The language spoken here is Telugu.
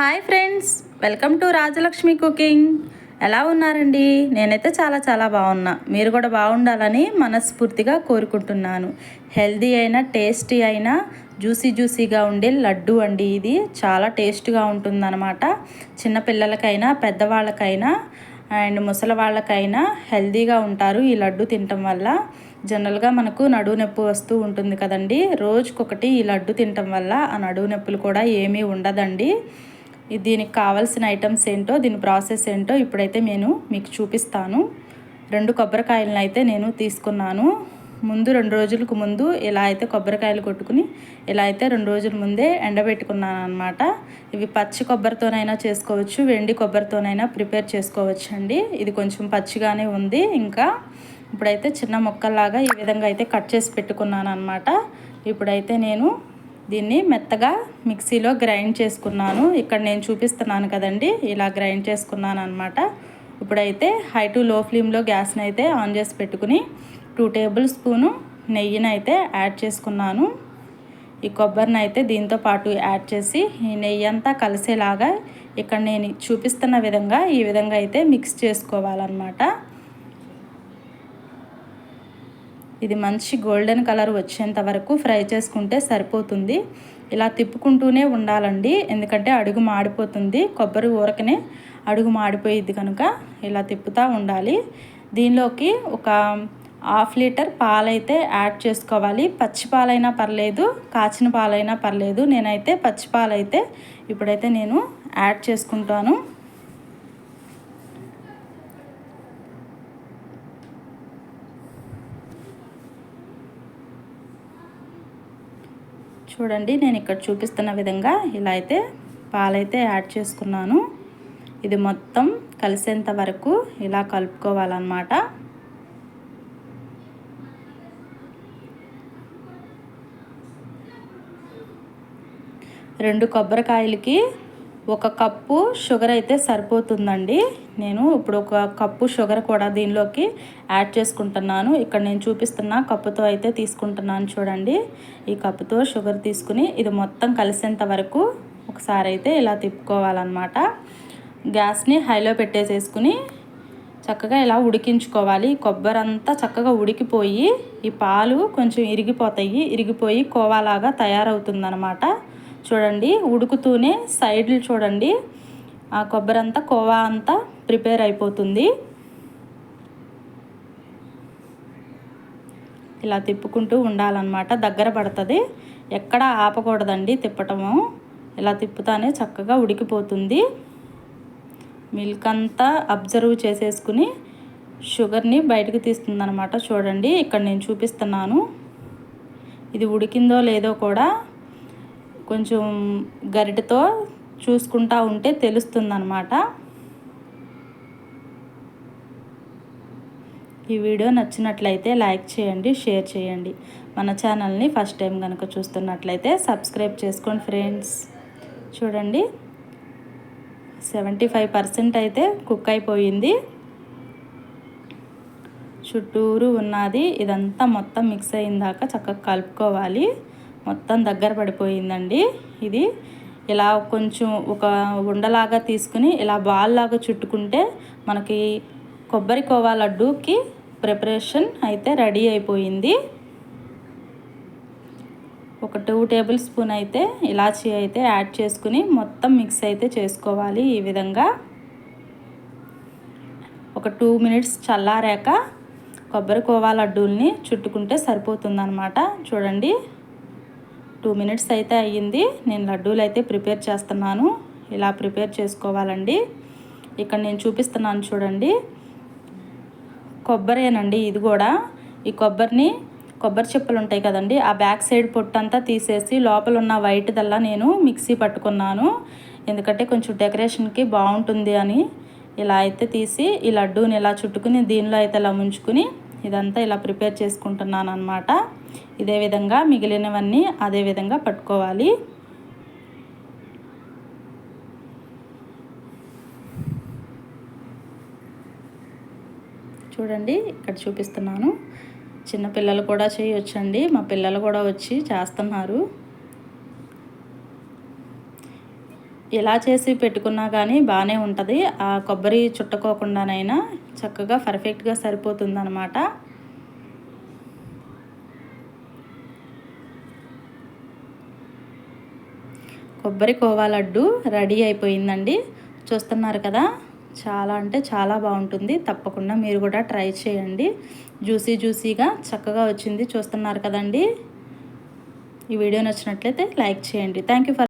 Hi friends welcome to Rajalakshmi cooking. ఎలా ఉన్నారండి? నేనైతే చాలా చాలా బాగున్నా. మీరు కూడా బాగుండాలని మనస్ఫూర్తిగా కోరుకుంటున్నాను. హెల్దీ అయినా టేస్టీ అయినా జ్యూసీ జ్యూసీగా ఉండే లడ్డు అండి ఇది. చాలా టేస్ట్గా ఉంటుందన్నమాట. చిన్నపిల్లలకైనా పెద్దవాళ్ళకైనా అండ్ ముసలి వాళ్ళకైనా హెల్దీగా ఉంటారు ఈ లడ్డు తినటం వల్ల. జనరల్గా మనకు నడువు నొప్పి వస్తూ ఉంటుంది కదండి. రోజుకొకటి ఈ లడ్డు తినటం వల్ల ఆ నడువు నొప్పులు కూడా ఏమీ ఉండదండి. దీనికి కావాల్సిన ఐటమ్స్ ఏంటో దీని ప్రాసెస్ ఏంటో ఇప్పుడైతే నేను మీకు చూపిస్తాను. రెండు కొబ్బరికాయలను అయితే నేను తీసుకున్నాను. ముందు రెండు రోజులకు ముందు ఇలా అయితే కొబ్బరికాయలు కొట్టుకుని ఇలా అయితే రెండు రోజుల ముందే ఎండబెట్టుకున్నాను అనమాట ఇవి పచ్చి కొబ్బరితోనైనా చేసుకోవచ్చు వెండి కొబ్బరితోనైనా ప్రిపేర్ చేసుకోవచ్చు అండి ఇది కొంచెం పచ్చిగానే ఉంది. ఇంకా ఇప్పుడైతే చిన్న మొక్కల్లాగా ఈ విధంగా అయితే కట్ చేసి పెట్టుకున్నాను అనమాట ఇప్పుడైతే నేను దీన్ని మెత్తగా మిక్సీలో గ్రైండ్ చేసుకున్నాను. ఇక్కడ నేను చూపిస్తున్నాను కదండి ఇలా గ్రైండ్ చేసుకున్నాను అనమాట ఇప్పుడైతే హై టు లో ఫ్లేమ్లో గ్యాస్ని అయితే ఆన్ చేసి పెట్టుకుని టూ టేబుల్ స్పూను నెయ్యిని అయితే యాడ్ చేసుకున్నాను. ఈ కొబ్బరిని అయితే దీంతో పాటు యాడ్ చేసి ఈ నెయ్యి అంతా కలిసేలాగా ఇక్కడ నేను చూపిస్తున్న విధంగా ఈ విధంగా అయితే మిక్స్ చేసుకోవాలన్నమాట. ఇది మంచి గోల్డెన్ కలర్ వచ్చేంత వరకు ఫ్రై చేసుకుంటే సరిపోతుంది. ఇలా తిప్పుకుంటూనే ఉండాలండి. ఎందుకంటే అడుగు మాడిపోతుంది. కొబ్బరి ఊరకనే అడుగు మాడిపోయిద్ది కనుక ఇలా తిప్పుతూ ఉండాలి. దీనిలోకి ఒక హాఫ్ లీటర్ పాలైతే యాడ్ చేసుకోవాలి. పచ్చి పాలైనా పర్లేదు కాచిన పాలైనా పర్లేదు. నేనైతే పచ్చి పాలైతే ఇప్పుడైతే నేను యాడ్ చేసుకుంటాను. చూడండి నేను ఇక్కడ చూపిస్తున్న విధంగా ఇలా అయితే పాలైతే యాడ్ చేసుకున్నాను. ఇది మొత్తం కలిసేంత వరకు ఇలా కలుపుకోవాలన్నమాట. రెండు కొబ్బరికాయలకి ఒక కప్పు షుగర్ అయితే సరిపోతుందండి. నేను ఇప్పుడు ఒక కప్పు షుగర్ కూడా దీనిలోకి యాడ్ చేసుకుంటున్నాను. ఇక్కడ నేను చూపిస్తున్న కప్పుతో అయితే తీసుకుంటున్నాను చూడండి. ఈ కప్పుతో షుగర్ తీసుకుని ఇది మొత్తం కలిసేంత వరకు ఒకసారి అయితే ఇలా తిప్పుకోవాలన్నమాట. గ్యాస్ని హైలో పెట్టేసేసుకుని చక్కగా ఇలా ఉడికించుకోవాలి. కొబ్బరి అంతా చక్కగా ఉడికిపోయి ఈ పాలు కొంచెం ఇరిగిపోతాయి. ఇరిగిపోయి కోవాలాగా తయారవుతుందనమాట చూడండి ఉడుకుతూనే సైడ్లు చూడండి. ఆ కొబ్బరి అంతా కోవా అంతా ప్రిపేర్ అయిపోతుంది. ఇలా తిప్పుకుంటూ ఉండాలన్నమాట. దగ్గర పడుతుంది. ఎక్కడ ఆపకూడదండి తిప్పటము. ఇలా తిప్పుతానే చక్కగా ఉడికిపోతుంది. మిల్క్ అంతా అబ్జర్వ్ చేసేసుకుని షుగర్ని బయటకు తీస్తుందన్నమాట. చూడండి ఇక్కడ నేను చూపిస్తున్నాను. ఇది ఉడికిందో లేదో కూడా కొంచెం గరిటతో చూసుకుంటా ఉంటే తెలుస్తుందన్నమాట. ఈ వీడియో నచ్చినట్లయితే లైక్ చేయండి షేర్ చేయండి. మన ఛానల్ని ఫస్ట్ టైం కనుక చూస్తున్నట్లయితే సబ్స్క్రైబ్ చేసుకోండి ఫ్రెండ్స్. చూడండి సెవెంటీ ఫైవ్ పర్సెంట్ అయితే కుక్ అయిపోయింది. చుట్టూరు ఉన్నది ఇదంతా మొత్తం మిక్స్ అయిందాక చక్కగా కలుపుకోవాలి. మొత్తం దగ్గర పడిపోయిందండి. ఇది ఇలా కొంచెం ఒక ఉండలాగా తీసుకుని ఇలా బాల్ లాగా చుట్టుకుంటే మనకి కొబ్బరి కోవా లడ్డూకి ప్రిపరేషన్ అయితే రెడీ అయిపోయింది. ఒక టూ టేబుల్ స్పూన్ అయితే ఇలాచీ అయితే యాడ్ చేసుకుని మొత్తం మిక్స్ అయితే చేసుకోవాలి ఈ విధంగా. ఒక టూ మినిట్స్ చల్లారాక కొబ్బరి కోవా లడ్డూల్ని చుట్టుకుంటే సరిపోతుందన్నమాట. చూడండి. టూ మినిట్స్ అయితే అయ్యింది. నేను లడ్డూలు అయితే ప్రిపేర్ చేస్తున్నాను. ఇలా ప్రిపేర్ చేసుకోవాలండి. ఇక్కడ నేను చూపిస్తున్నాను చూడండి. కొబ్బరేనండి ఇది కూడా. ఈ కొబ్బరిని కొబ్బరి చెప్పులు ఉంటాయి కదండి ఆ బ్యాక్ సైడ్ పొట్టంతా తీసేసి లోపల ఉన్న వైట్ దల్లా నేను మిక్సీ పట్టుకున్నాను. ఎందుకంటే కొంచెం డెకరేషన్కి బాగుంటుంది అని ఇలా అయితే తీసి ఈ లడ్డూని ఇలా చుట్టుకుని దీనిలో అయితే ఇలా ముంచుకుని ఇదంతా ఇలా ప్రిపేర్ చేసుకుంటున్నాను అనమాట ఇదే విధంగా మిగిలినవన్నీ అదే విధంగా పట్టుకోవాలి. చూడండి ఇక్కడ చూపిస్తున్నాను. చిన్నపిల్లలు కూడా చేయొచ్చండి. మా పిల్లలు కూడా వచ్చి చేస్తున్నారు. ఇలా చేసి పెట్టుకున్నా కానీ బాగానే ఉంటుంది. ఆ కొబ్బరి చుట్టుకోకుండానైనా చక్కగా పర్ఫెక్ట్గా సరిపోతుంది కొబ్బరి కోవా లడ్డు రెడీ అయిపోయిందండి. చూస్తున్నారు కదా? చాలా అంటే చాలా బాగుంటుంది. తప్పకుండా మీరు కూడా ట్రై చేయండి. జ్యూసీ జ్యూసీగా చక్కగా వచ్చింది. చూస్తున్నారు కదండి? ఈ వీడియో నచ్చినట్లయితే లైక్ చేయండి. Thank you for